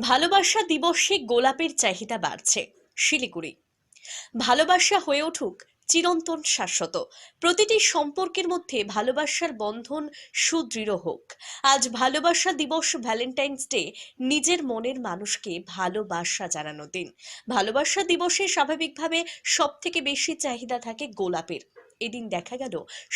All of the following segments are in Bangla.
ভালোবাসা দিবসে গোলাপের চাহিদা বাড়ছে, শিলিগুড়ি। ভালোবাসা হয়ে উঠুক চিরন্তন শাশ্বত। প্রতিটি সম্পর্কের মধ্যে ভালোবাসার বন্ধন সুদৃঢ় হোক। আজ ভালোবাসা দিবস ভ্যালেন্টাইন্স ডে, নিজের মনের মানুষকে ভালোবাসা জানানো দিন। ভালোবাসা দিবসে স্বাভাবিকভাবে সব থেকে বেশি চাহিদা থাকে গোলাপের। এদিন দেখা গেল,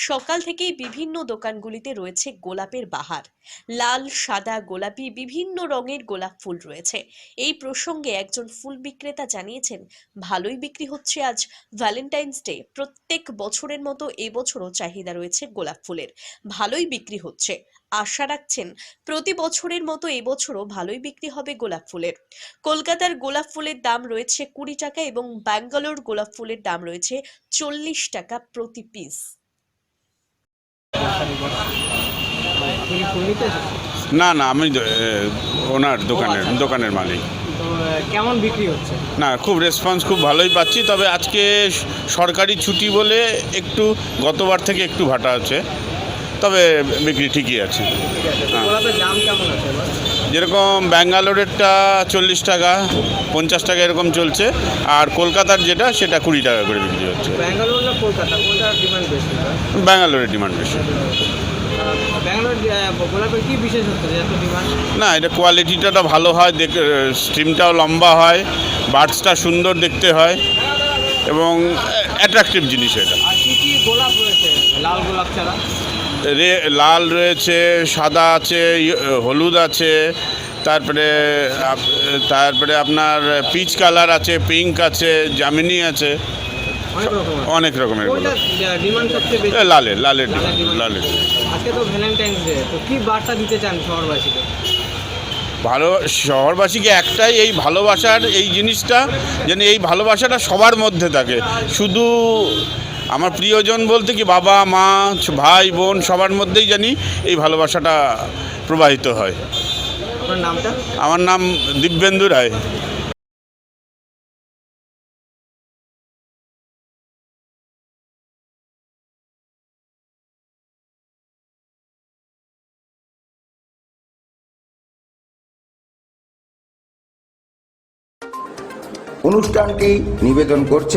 সকাল থেকেই বিভিন্ন দোকানগুলিতে রয়েছে গোলাপের বাহার। লাল, সাদা, গোলাপি, বিভিন্ন রঙের গোলাপ ফুল রয়েছে। এই প্রসঙ্গে একজন ফুল বিক্রেতা জানিয়েছেন, ভালোই বিক্রি হচ্ছে আজ। ভ্যালেন্টাইন্স ডে প্রত্যেক বছরের মতো এবছরও চাহিদা রয়েছে গোলাপ ফুলের। ভালোই বিক্রি হচ্ছে। আশা রাখছেন প্রতি বছরের মতো এবছরও ভালোই বিক্রি হবে গোলাপ ফুলের কলকাতার গোলাপ ফুলের দাম রয়েছে কুড়ি টাকা এবং ব্যাঙ্গালোর গোলাপ ফুলের দাম রয়েছে চল্লিশ টাকা প্রতি পিস? না না আমি ওনার দোকানের আচ্ছা। দোকানের মালিক কেমন বিক্রি হচ্ছে না খুব রেসপন্স খুব ভালোই পাচ্ছি তবে আজকে সরকারি ছুটি বলে একটু গতবার থেকে একটু ভাটা আছে তবে বিক্রি ঠিকই আছে। হ্যাঁ। যেরকম ব্যাঙ্গালোরেরটা চল্লিশ টাকা পঞ্চাশ টাকা এরকম চলছে আর কলকাতার যেটা সেটা কুড়ি টাকা করে বিক্রি হচ্ছে। ব্যাঙ্গালোরের ডিমান্ড বেশি। না এটা কোয়ালিটিটা ভালো হয় দেখে স্টিমটাও লম্বা হয় বার্ডসটা সুন্দর দেখতে হয় এবং অ্যাট্রাকটিভ জিনিস এটা। লাল গোলাপ ছাড়া? রে লাল রয়েছে সাদা আছে হলুদ আছে তারপরে তারপরে আপনার পিচ কালার আছে পিঙ্ক আছে জামিনি আছে অনেক রকমের। লালের লালের লালের লালের আজকে তো ভ্যালেন্টাইন্স ডে তো কি বার্তা দিতে চান শহরবাসীকে? ভালো শহরবাসীকে একটাই এই ভালোবাসার এই জিনিসটা যেন এই ভালোবাসাটা সবার মধ্যে থাকে। শুধু আমার প্রিয়জন বলতে কি বাবা মা ভাই বোন সবার মধ্যেই জানি এই ভালোবাসাটা প্রবাহিত হয়। নামটা? আমার নাম দিব্যেন্দু রায়। অনুষ্ঠানটি নিবেদন করছে